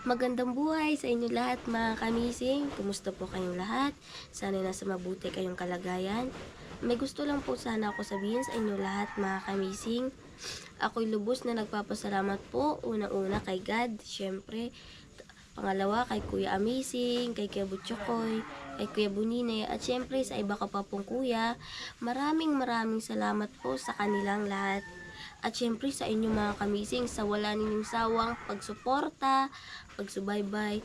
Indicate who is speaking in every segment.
Speaker 1: Magandang buhay sa inyo lahat mga kamising. Kumusta po kayong lahat? Sana nasa mabuti kayong kalagayan. May gusto lang po sana ako sabihin sa inyo lahat mga kamising. Ako'y lubos na nagpapasalamat po unang-una kay God, syempre. Pangalawa kay Kuya Amazing, kay Kuya Butchokoy, kay Kuya Bunine, at syempre sa iba ka pa pong kuya. Maraming maraming salamat po sa kanilang lahat. At syempre sa inyo mga kamising, sa wala ninyong sawang pagsuporta, pagsubaybay,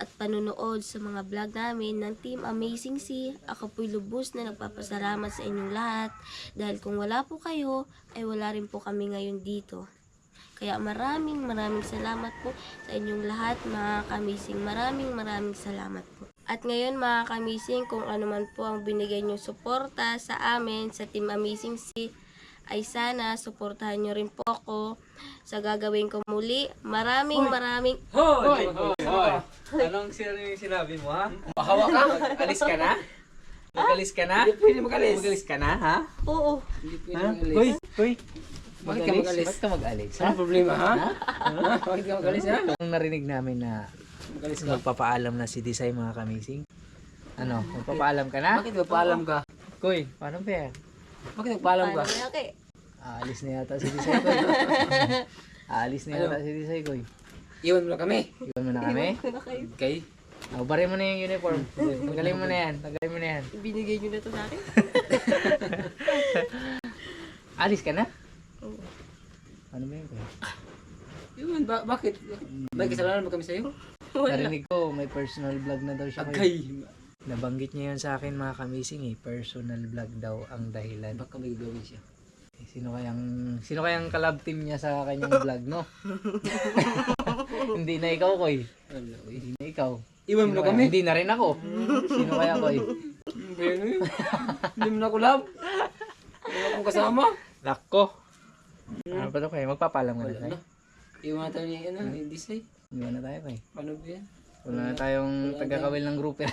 Speaker 1: at panunood sa mga vlog namin ng Team Amazing C. Ako po'y lubos na nagpapasalamat sa inyong lahat. Dahil kung wala po kayo, ay wala rin po kami ngayon dito. Kaya maraming maraming salamat po sa inyong lahat mga kamising. Maraming maraming salamat po. At ngayon mga kamising, kung ano man po ang binigay nyo suporta sa amin, sa Team Amazing C, ay sana suportahan nyo rin po ako sa gagawin ko muli. Maraming maraming
Speaker 2: Hoy! Hoy! Hoy! Anong yung sinabi mo, ha?
Speaker 3: Pahawa ka?
Speaker 2: Alis ka na? Mag-alis ka na?
Speaker 3: Hindi pwede magalis.
Speaker 2: Mag-alis ka na, ha?
Speaker 1: Oo.
Speaker 3: Hindi pwede magalis.
Speaker 2: Hoy! Hoy!
Speaker 3: Bakit ka mag-alis?
Speaker 2: Ba't ka mag-alis?
Speaker 3: Ano problema, ha? Bakit ka magalis, ha?
Speaker 2: Ang narinig namin na
Speaker 3: Magalis ka.
Speaker 2: magpapaalam na si Desai mga kamising. Ano? Magpapaalam ka na?
Speaker 3: Bakit magpaalam ka?
Speaker 2: Koy, paano ba yan?
Speaker 3: Bakit magpaalam ka?
Speaker 1: Paano na kay?
Speaker 2: Aalis na yata si Desai, Koy. Aalis na yata si Desai, Koy.
Speaker 3: Iwan mo lang kami.
Speaker 2: Iwan mo na kami.
Speaker 3: Okay?
Speaker 2: Oh, bari mo na yung uniform. Tanggalin mo na yan. Tanggalin mo na yan.
Speaker 1: Binigay nyo na to sa akin?
Speaker 2: Alis ka na?
Speaker 1: Oo.
Speaker 2: Ano ba yun?
Speaker 3: Iwan, ba bakit? Bakit kasalanan mo kami sa'yo?
Speaker 2: Narinig ko, may personal vlog na daw siya.
Speaker 3: Agay!
Speaker 2: Nabanggit niya yun sa akin mga kamising eh. Personal vlog daw ang dahilan.
Speaker 3: Baka may gawin siya.
Speaker 2: Eh, Sino kayang sino kayang collab team niya sa kanyang vlog, no? Hindi na ikaw, Koy.
Speaker 3: Ano, uy.
Speaker 2: Hindi na ikaw.
Speaker 3: Iwan mo na kami.
Speaker 2: Hindi na rin ako. Sino kaya, Koy?
Speaker 3: Ano yun? Hindi mo na ako love. Wala akong kasama.
Speaker 2: Nako. Ano pa to, Koy? Magpapalam ka na,
Speaker 3: na. Iwan na tayo ni, ano, ni Disay.
Speaker 2: Iwan na tayo, Koy.
Speaker 3: Paano ba yan?
Speaker 2: Wala na tayong taga-kawil ng grupo.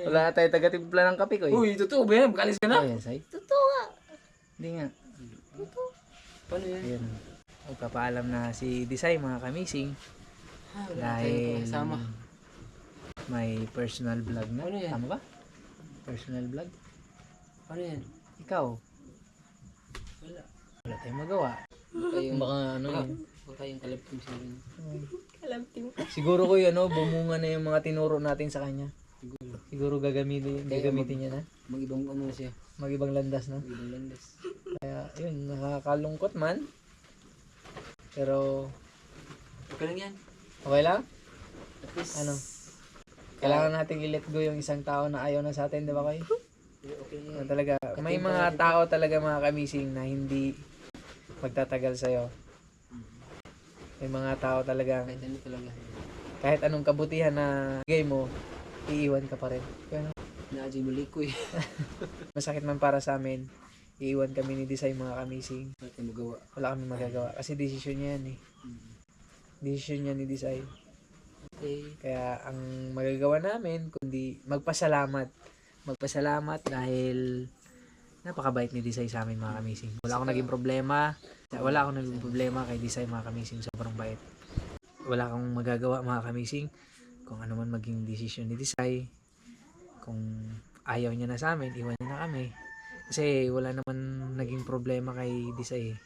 Speaker 2: Wala na tayong taga-timpla ng kape, Koy.
Speaker 3: Uy, totoo ba yan? Makalis ka na?
Speaker 2: Ano yan, Say?
Speaker 1: Totoo nga.
Speaker 2: Hindi nga.
Speaker 3: Paano yan?
Speaker 2: Ayun. Magpapaalam na si Desai, mga kamising.
Speaker 3: Ah, wala
Speaker 2: Dahil
Speaker 3: kasama.
Speaker 2: may personal vlog na.
Speaker 3: Ano yan?
Speaker 2: Tama ba? Personal vlog?
Speaker 3: Paano yan?
Speaker 2: Ikaw,
Speaker 3: Wala.
Speaker 2: wala tayong magawa.
Speaker 3: Kayong,
Speaker 2: Baka ano yun.
Speaker 3: Baka kayong kalabting sa akin.
Speaker 1: Alam team.
Speaker 2: Siguro ko yun, ano, bumunga na yung mga tinuro natin sa kanya.
Speaker 3: Siguro.
Speaker 2: Siguro gagamitin, gagamitin niya na.
Speaker 3: Mag-ibang ano siya.
Speaker 2: Mag-ibang landas na.
Speaker 3: Mag-ibang landas.
Speaker 2: Kaya, yun, nakakalungkot man. Pero,
Speaker 3: Okay lang yan.
Speaker 2: okay lang.
Speaker 3: At least,
Speaker 2: Ano? Kailangan natin i-let go yung isang tao na ayaw na sa atin, di ba kayo?
Speaker 3: okay.
Speaker 2: Ano talaga, may mga tao talaga mga kamising na hindi magtatagal sa'yo. May mga tao talaga,
Speaker 3: Kahit ano talaga.
Speaker 2: kahit anong kabutihan na bigay mo, iiwan ka pa rin. Kaya ano,
Speaker 3: Naadyo mo likoy.
Speaker 2: masakit man para sa amin, iiwan kami ni Desai mga kamising.
Speaker 3: Wala tayong magawa.
Speaker 2: Wala kami magagawa kasi desisyon niya yan eh. Desisyon niya ni Desai.
Speaker 3: Okay.
Speaker 2: Kaya ang magagawa namin, kundi magpasalamat. Magpasalamat dahil napakabait ni Desai sa amin mga kamising. Wala akong naging problema. Wala akong naging problema kay Desai mga kamising. Sobrang bait. Wala akong magagawa mga kamising. Kung ano man maging desisyon ni Desai. Kung ayaw niya na sa amin, iwan niya na kami. Kasi wala naman naging problema kay Desai.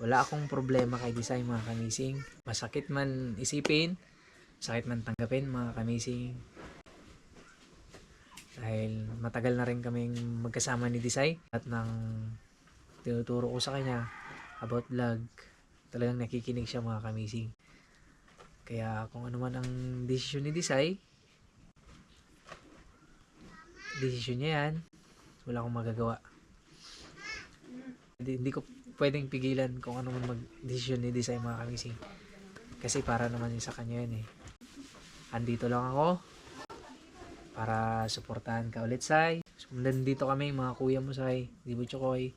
Speaker 2: Wala akong problema kay Desai mga kamising. Masakit man isipin, sakit man tanggapin mga kamising. Dahil matagal na rin kaming magkasama ni Desai at nang tinuturo ko sa kanya about vlog, talagang nakikinig siya mga kamising. Kaya kung ano man ang desisyon ni Desai, desisyon niya yan, wala akong magagawa. Hindi, hindi ko pwedeng pigilan kung ano man mag-desisyon ni Desai mga kamising. Kasi para naman yun sa kanya yun eh. Andito lang ako para suportahan ka ulit, Sai. So, nandito kami, mga kuya mo, Sai. Di ba, Chokoy?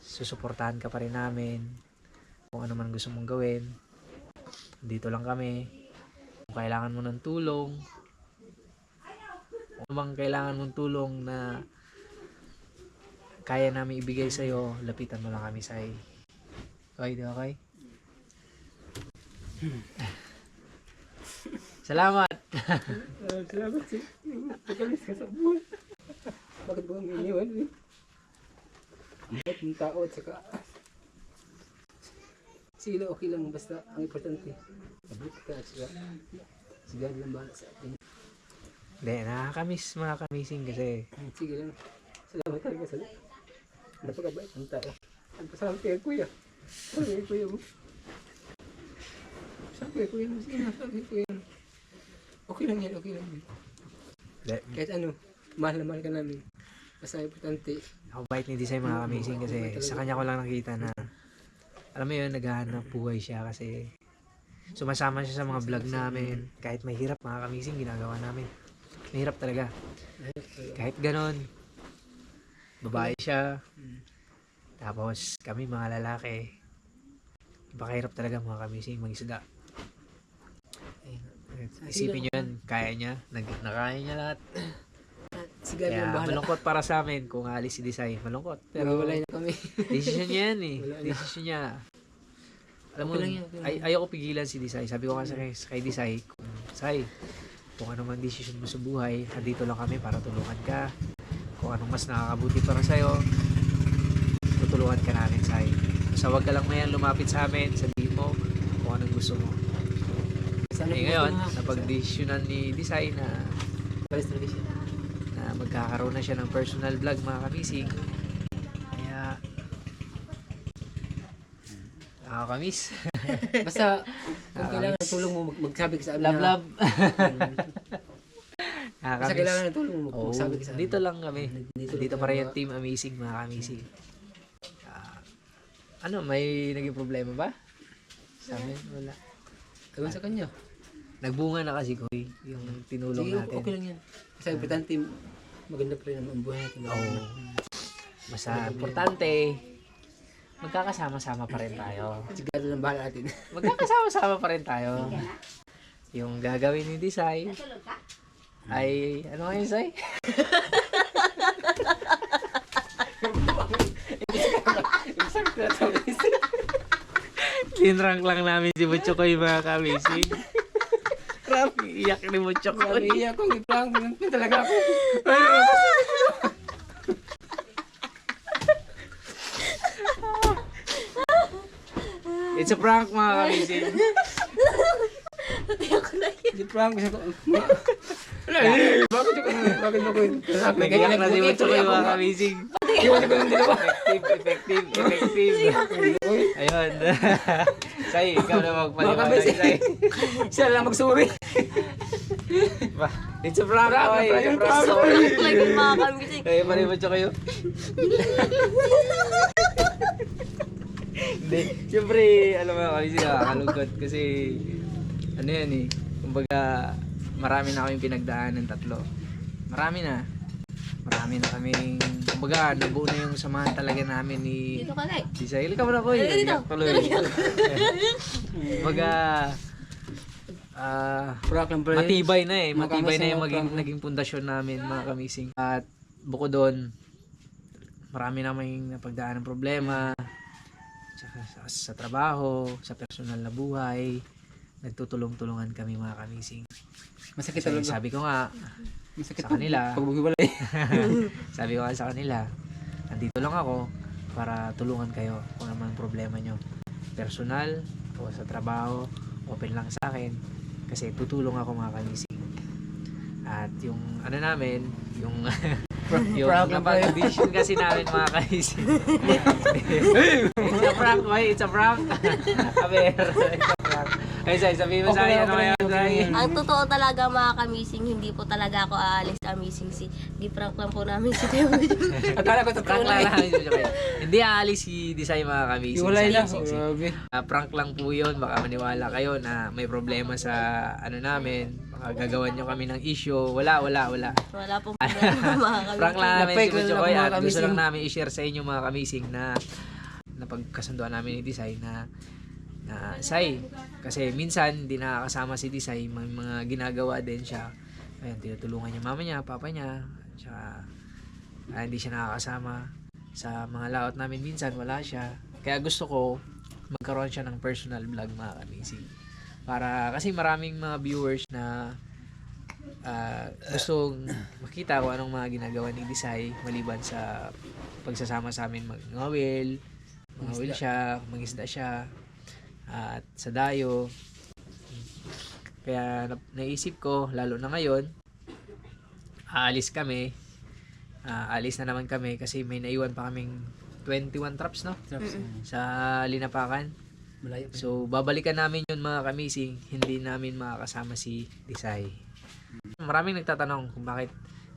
Speaker 2: Susuportahan ka pa rin namin. Kung ano man gusto mong gawin. Dito lang kami. Kung kailangan mo ng tulong. Kung bang kailangan mong tulong na kaya namin ibigay sa'yo, lapitan mo lang kami, Sai. Okay, di ba, Kai? Salamat.
Speaker 3: Salamat sa pagkalis ka. Bakit ba ang iniwan? Bakit ng tao at saka sila okay lang basta ang importante mabuti ka at saka sige lang bahala sa atin
Speaker 2: Hindi, nakakamiss mga kamising kasi
Speaker 3: sige lang salamat talaga sa napakabait ng tao ang pasalamat kay kuya sabi kuya mo sabi kuya mo sige na sabi kuya. Okay lang yan okay lang yan kahit ano mahal na mahal ka namin basta importante
Speaker 2: Ako bait ni Design mga kamising kasi sa kanya ko lang nakita na alam mo yun, naghahanap buhay siya kasi sumasama siya sa mga vlog namin. Kahit mahirap mga kamising, ginagawa namin. Mahirap talaga. Kahit ganon, babae siya. Tapos kami mga lalaki. Napakahirap talaga mga kamising mag-isda. Isipin nyo yan, kaya niya, nag nakaya niya lahat.
Speaker 3: sige
Speaker 2: Kaya
Speaker 3: lang bahala
Speaker 2: malungkot para sa amin kung alis si Design. Malungkot. Pero
Speaker 3: pero wala na kami
Speaker 2: Decision niya yan eh.
Speaker 3: Wala na.
Speaker 2: Decision niya. Alam mo,
Speaker 3: Okay lang yan, okay lang
Speaker 2: ay, ayoko pigilan si Desai. Sabi ko kasi kay, kay Desai, kung, Sai, kung ano man decision mo sa buhay, andito lang kami para tulungan ka. Kung anong mas nakakabuti para sa'yo, tutulungan ka namin, Sai. Basta wag ka lang mayan lumapit sa amin, sabihin mo kung anong gusto mo. Eh ngayon, napag-decisionan ni Desai na na magkakaroon na siya ng personal vlog mga kamising. Kaya, nakakamiss.
Speaker 3: basta kung kailangan ng tulong mo mag- magsabi ka sa amin
Speaker 2: Love,
Speaker 3: na-
Speaker 2: love.
Speaker 3: basta
Speaker 2: Nakakamiss.
Speaker 3: kailangan ng tulong mo
Speaker 2: Oo,
Speaker 3: magsabi ka sa amin
Speaker 2: dito lang kami.
Speaker 3: Dito
Speaker 2: Dito,
Speaker 3: lang
Speaker 2: pa rin yung team amazing, mga amazing. Ah, ano, may naging problema ba? Sa amin, wala.
Speaker 3: Ewan sa kanya
Speaker 2: Nagbunga na kasi, Koy, yung tinulong
Speaker 3: sige
Speaker 2: natin.
Speaker 3: okay lang yan basta importante maganda pa rin ang buhay natin
Speaker 2: Oo. Basta, importante, magkakasama-sama pa rin tayo.
Speaker 3: sige lang bahala natin
Speaker 2: Magkakasama-sama pa rin tayo. Yung gagawin ni Desai ay, ano nga yun, Sai? Linrank lang namin si Butcho ko yung mga kamising. Iyak ni Butcho ko.
Speaker 3: Grabe, iyak ko, iprank mo talaga ako.
Speaker 2: It's a prank mga kamising.
Speaker 3: Di prank siya ko. Wala, eh, bakit ako, bakit ako,
Speaker 2: Nag-iyak na si Butcho ko yung mga kamising.
Speaker 3: Iwan ko ng dalawa.
Speaker 2: Effective, effective, effective. Ayun. Say, ikaw na magpaliwanag, Say.
Speaker 3: Siya lang magsuri.
Speaker 2: Ba- It's a prank,
Speaker 3: Prank,
Speaker 2: oy.
Speaker 3: prank,
Speaker 2: It's a
Speaker 3: prank.
Speaker 2: prank.
Speaker 1: Lagi mga kamising.
Speaker 2: Kaya pa rin Butcho kayo? Hindi. Siyempre, alam mo kami siya, nakakalungkot kasi ano yan eh. Kumbaga, marami na kaming pinagdaan ng tatlo. Marami na. Marami na kaming, kumbaga, nabuo na yung samahan talaga namin ni
Speaker 1: Dito ka na eh.
Speaker 2: Si Sahil ka muna po.
Speaker 1: Dito, dito.
Speaker 2: Tuloy. Kumbaga, ah,
Speaker 3: pala.
Speaker 2: matibay na eh. Matibay na yung maging,
Speaker 3: prank.
Speaker 2: naging pundasyon namin mga kamising. At bukod doon, marami namang napagdaan ng problema. Tsaka sa, sa trabaho, sa personal na buhay. Nagtutulong-tulungan kami mga kamising.
Speaker 3: Masakit talaga.
Speaker 2: sabi ko nga,
Speaker 3: Masakit
Speaker 2: sa kanila.
Speaker 3: Pag maghiwalay.
Speaker 2: sabi ko nga sa kanila, nandito lang ako para tulungan kayo kung ano man problema nyo. Personal o sa trabaho, open lang sa akin kasi tutulong ako mga kamising. At yung ano namin, yung yung
Speaker 3: yun.
Speaker 2: napag-audition kasi namin mga kamising. it's a prank, boy. It's a prank. Aber. Ay, Sai, sabihin mo sa
Speaker 3: Okay,
Speaker 2: akin ano
Speaker 3: okay,
Speaker 2: ngayon,
Speaker 3: okay.
Speaker 2: Sai.
Speaker 1: Ang totoo talaga mga kamising, hindi po talaga ako aalis sa amazing si Di prank lang po namin si Teo.
Speaker 3: Akala ko ito
Speaker 2: Prank lang namin. Hindi aalis si Desai mga kamising. Sa
Speaker 3: lang.
Speaker 2: Ah, prank lang po yun. Baka maniwala kayo na may problema sa ano namin. Baka gagawan nyo kami ng issue. Wala, wala, wala.
Speaker 1: Wala pong problema mga kamising.
Speaker 2: Prank lang namin si
Speaker 3: mga
Speaker 2: at gusto
Speaker 3: kamising.
Speaker 2: lang namin i-share sa inyo mga kamising na napagkasunduan namin ni Desai na na Sai. Kasi minsan hindi nakakasama si Desai. May mga ginagawa din siya. Ayun tinutulungan niya mama niya papa niya tsaka ah, hindi siya nakakasama. Sa mga laot namin minsan wala siya. Kaya gusto ko magkaroon siya ng personal vlog mga kamising Para, kasi maraming mga viewers na ah, gustong makita kung anong mga ginagawa ni Desai maliban sa pagsasama sa amin mag-ngawil, mangawil siya, mangisda siya, at sa dayo. Kaya na- naisip ko, lalo na ngayon, aalis kami. Ah, aalis na naman kami kasi may naiwan pa kaming 21 traps, no?
Speaker 3: Traps.
Speaker 2: Sa Linapakan.
Speaker 3: Malayo pa.
Speaker 2: So, babalikan namin yun mga kamising. Hindi namin makakasama si Desai. Maraming nagtatanong kung bakit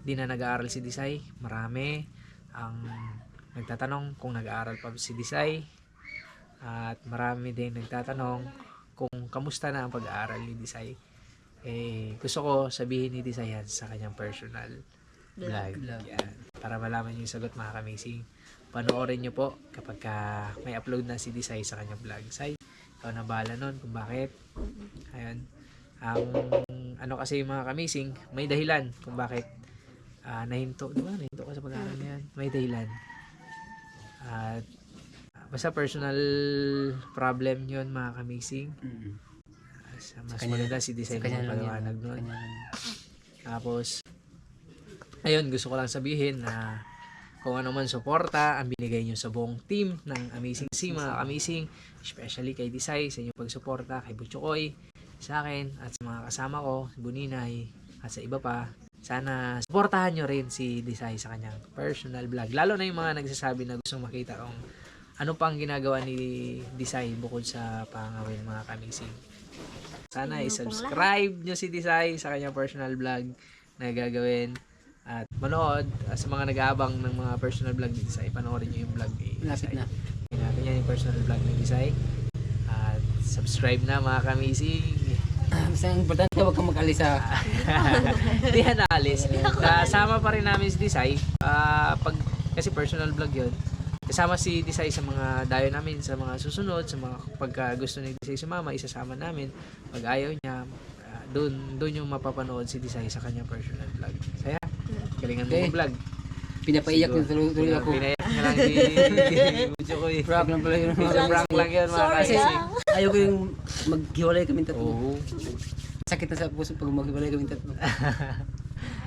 Speaker 2: di na nag-aaral si Desai. Marami ang nagtatanong kung nag-aaral pa si Desai. At marami din nagtatanong kung kamusta na ang pag-aaral ni Desai. Eh, gusto ko sabihin ni Desai yan sa kanyang personal vlog. Yan. Para malaman niyo yung sagot mga kamising. Panoorin niyo po kapag ka may upload na si Desai sa kanyang vlog. Sai, ikaw na bahala nun kung bakit. Ayun. Ang ano kasi mga kamising, may dahilan kung bakit ah, nahinto. Di ba? Nahinto ka sa pag-aaral na yan. May dahilan. At basta personal problem yun mga kamising.
Speaker 3: Mm.
Speaker 2: Mas, mas
Speaker 3: kanya-
Speaker 2: maganda si
Speaker 3: lang yan.
Speaker 2: paliwanag nun. Tapos, ayun, gusto ko lang sabihin na kung ano man suporta ang binigay nyo sa buong team ng Amazing C, mga Amazing, especially kay Desai, sa inyong pagsuporta, kay Butchokoy, sa akin, at sa mga kasama ko, si Buninay, at sa iba pa. Sana suportahan nyo rin si Desai sa kanyang personal vlog. Lalo na yung mga nagsasabi na gustong makita kung ano pang ginagawa ni Desai bukod sa pangawin mga kamising. Sana i-subscribe nyo si Desai sa kanyang personal vlog na gagawin at manood ah, sa mga nag-aabang ng mga personal vlog ni Desai. Panoorin nyo yung vlog ni Desai.
Speaker 3: na.
Speaker 2: Tingnan natin yan yung personal vlog ni Desai. At subscribe na mga kamising.
Speaker 3: Basta ang importante huwag kang mag-alis sa
Speaker 2: Hindi yan naalis. Kasama pa rin namin si Desai. Ah, pag, kasi personal vlog yun. Kasama si Desai sa mga dayo namin, sa mga susunod, sa mga pagka gusto ni Desai sumama, isasama namin. Pag ayaw niya, ah, doon doon yung mapapanood si Desai sa kanyang personal vlog. Saya, galingan mo
Speaker 3: Okay.
Speaker 2: vlog.
Speaker 3: pinapaiyak yung tuloy-tuloy ako.
Speaker 2: Pinayak niya lang di, di, Mucho ko eh.
Speaker 3: Prank lang pala yun.
Speaker 2: Prank lang yun mga
Speaker 1: Sorry
Speaker 2: kasi.
Speaker 1: ah.
Speaker 3: Ayaw ko yung maghiwalay kami tatlo.
Speaker 2: Oo.
Speaker 3: Sakit na sa puso pag maghiwalay kami tatlo.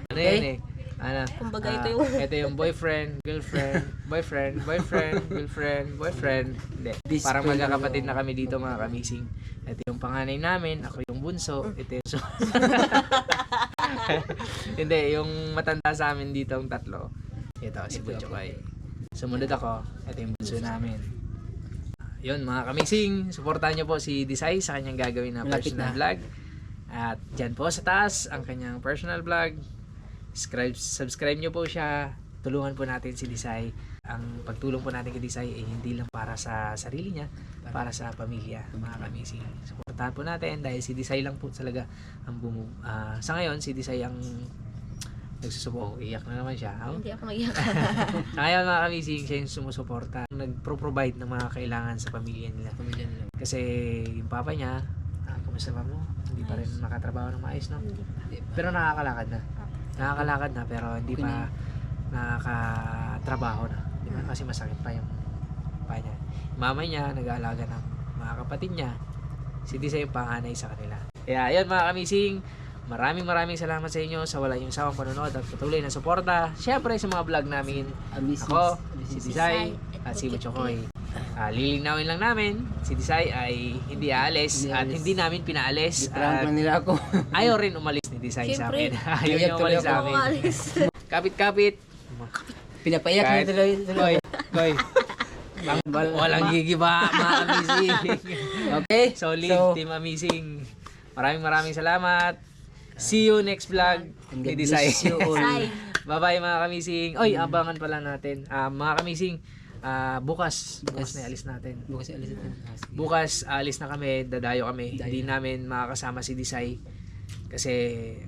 Speaker 2: Ano yan eh? Ano?
Speaker 1: Kumbaga,
Speaker 2: ah,
Speaker 1: ito yung-
Speaker 2: ito yung boyfriend, girlfriend, boyfriend, boyfriend, girlfriend, boyfriend. Hindi. Parang magkakapatid na kami dito mga kamising. Ito yung panganay namin, ako yung bunso, ito yung Hindi, yung matanda sa amin dito ang tatlo. Ito, si
Speaker 3: Ito
Speaker 2: Buncho
Speaker 3: ako.
Speaker 2: Koy. Sumunod ako, ito yung bunso namin. Yun mga kamising, supportahan nyo po si Desai sa kanyang gagawin na
Speaker 3: Malapit
Speaker 2: personal
Speaker 3: na.
Speaker 2: vlog. At dyan po sa taas, ang kanyang personal vlog. Subscribe, subscribe nyo po siya. Tulungan po natin si Desai. Ang pagtulong po natin kay Desai ay hindi lang para sa sarili niya, para sa pamilya, mga kamising. Supportahan po natin dahil si Desai lang po talaga ang bumu... ah, sa ngayon, si Desai ang nagsusupo. Iyak na naman siya. Oh.
Speaker 1: Hindi ako mag-iyak.
Speaker 2: Sa ngayon, mga kamising, siya yung sumusuporta. Nagpro-provide ng mga kailangan sa pamilya nila.
Speaker 3: Pamilya nila.
Speaker 2: Kasi yung papa niya, ah, kumusta pa mo? Hindi pa rin makatrabaho ng maayos, no?
Speaker 1: Hindi pa.
Speaker 2: Pero nakakalakad na. Nakakalakad na, pero hindi pa nakakatrabaho na. Di ba? Kasi masakit pa yung pa niya. Mama niya, nag-aalaga ng mga kapatid niya. Si Disa yung panganay sa kanila. Kaya, ayun mga kamising, maraming maraming salamat sa inyo sa wala yung sawang panonood at patuloy na suporta. Siyempre sa mga vlog namin, ako, si Disay, at si Buchokoy. Ah, lilinawin lang namin, si Disay ay hindi aalis
Speaker 3: Hindi
Speaker 2: at hindi namin pinaalis.
Speaker 3: Di-prank
Speaker 2: At
Speaker 3: nila ako.
Speaker 2: ayaw rin umalis Disay sa amin. ayaw niya umalis sa.
Speaker 1: Umalis.
Speaker 2: Kapit-kapit.
Speaker 3: Pinapaiyak
Speaker 2: Kahit-
Speaker 3: na tuloy. tuloy.
Speaker 2: Koy. Ang walang gigiba, mga amazing.
Speaker 3: Okay?
Speaker 2: Solid,
Speaker 3: So,
Speaker 2: team amazing. Maraming maraming salamat. See you next vlog
Speaker 3: and
Speaker 2: ni
Speaker 3: God bless you all.
Speaker 1: Sai.
Speaker 2: Bye-bye mga kamising. Oy, abangan pala natin. Ah, mga kamising, ah, bukas, bukas
Speaker 3: Bukas.
Speaker 2: na alis natin.
Speaker 3: Bukas yung alis natin. Ah, sige.
Speaker 2: Bukas, alis na kami, dadayo kami. Hindi namin makakasama si Disay. Kasi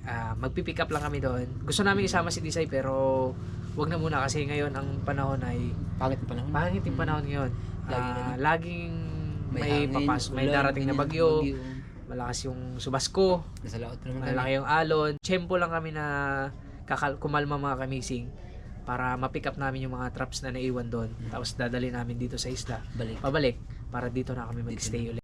Speaker 2: ah, magpipick up lang kami doon. Gusto namin isama si Disay pero wag na muna kasi ngayon ang panahon ay
Speaker 3: Pangit pa lang.
Speaker 2: pangit yung panahon ngayon.
Speaker 3: Ganun.
Speaker 2: laging may,
Speaker 3: hangin,
Speaker 2: papas, may darating na bagyo, malakas yung subasko,
Speaker 3: Nasa laot naman
Speaker 2: malaki yung alon. Tiyempo lang kami na kakal kumalma mga kamising para ma-pick up namin yung mga traps na naiwan doon. Tapos dadali namin dito sa isla
Speaker 3: Balik.
Speaker 2: pabalik para dito na kami mag-stay ulit.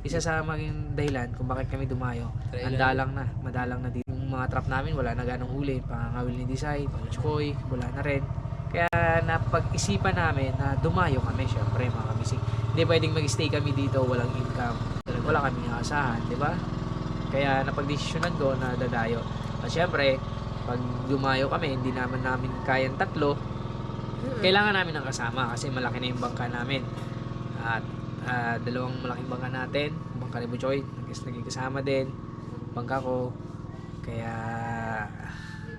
Speaker 2: Isa sa maging dahilan kung bakit kami dumayo. Ang dalang na, madalang na dito. Yung mga trap namin, wala na ganong huli. Pangangawil ni Desai, Chukoy, wala na rin. Kaya napag-isipan namin na dumayo kami, syempre mga kamising. Hindi pwedeng mag-stay kami dito, walang income. Wala kami asahan, di ba? Kaya napagdesisyonan ko na dadayo. At syempre, pag dumayo kami, hindi naman namin kayang tatlo, kailangan namin ng kasama kasi malaki na yung bangka namin. At ah, dalawang malaking bangka natin, bangka ni Buchoy, naging naging kasama din, bangka ko. Kaya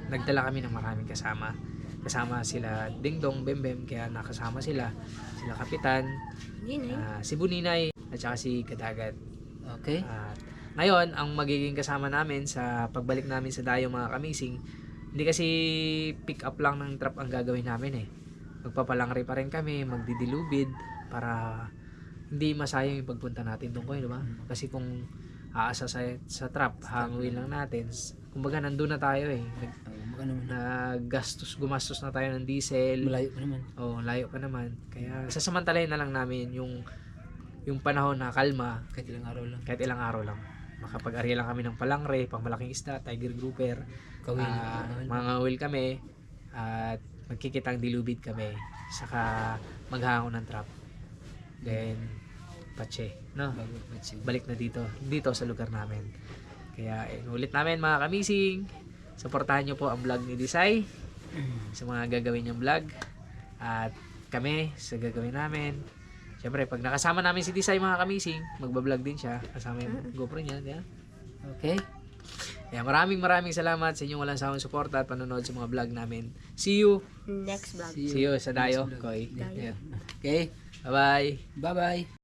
Speaker 2: nagdala kami ng maraming kasama. Kasama sila Dingdong, Bembem, kaya nakasama sila. Sila Kapitan, ah, si Buninay, at saka si Kadagat.
Speaker 3: Okay.
Speaker 2: At ngayon, ang magiging kasama namin sa pagbalik namin sa Dayo mga kamising, hindi kasi pick up lang ng trap ang gagawin namin eh. Magpapalangri pa rin kami, magdidilubid para hindi masayang yung pagpunta natin doon ko, di ba? Kasi kung aasa sa, sa trap, hangwin lang natin. Kumbaga, nandun na tayo eh. Nag,
Speaker 3: Oh, naman.
Speaker 2: gumastos na tayo ng diesel.
Speaker 3: Malayo pa naman.
Speaker 2: Oh, layo pa naman. Kaya sasamantalayin na lang namin yung yung panahon na kalma
Speaker 3: Kahit ilang araw lang.
Speaker 2: kahit ilang araw lang. Makapag-ari lang kami ng palangre, pang malaking isda, tiger grouper, ah,
Speaker 3: Mahal.
Speaker 2: mga will kami, at magkikitang dilubid kami, saka maghangon ng trap. Then, patse, no?
Speaker 3: Bago matching.
Speaker 2: Balik na dito, dito sa lugar namin. Kaya, ulit namin mga kamising, supportahan nyo po ang vlog ni Disay, sa mga gagawin niyang vlog, at kami sa gagawin namin. Siyempre, pag nakasama namin si Disay mga kamising, magbablog din siya. Kasama yung GoPro niya. Ba?
Speaker 3: Okay.
Speaker 2: Kaya maraming maraming salamat sa inyong walang sawang suporta at panonood sa mga vlog namin. See you!
Speaker 1: Next vlog.
Speaker 3: See
Speaker 2: See you sa Dayo. Koy.
Speaker 3: Yeah.
Speaker 2: Yeah.
Speaker 3: Okay.
Speaker 2: Bye-bye!
Speaker 3: Bye-bye.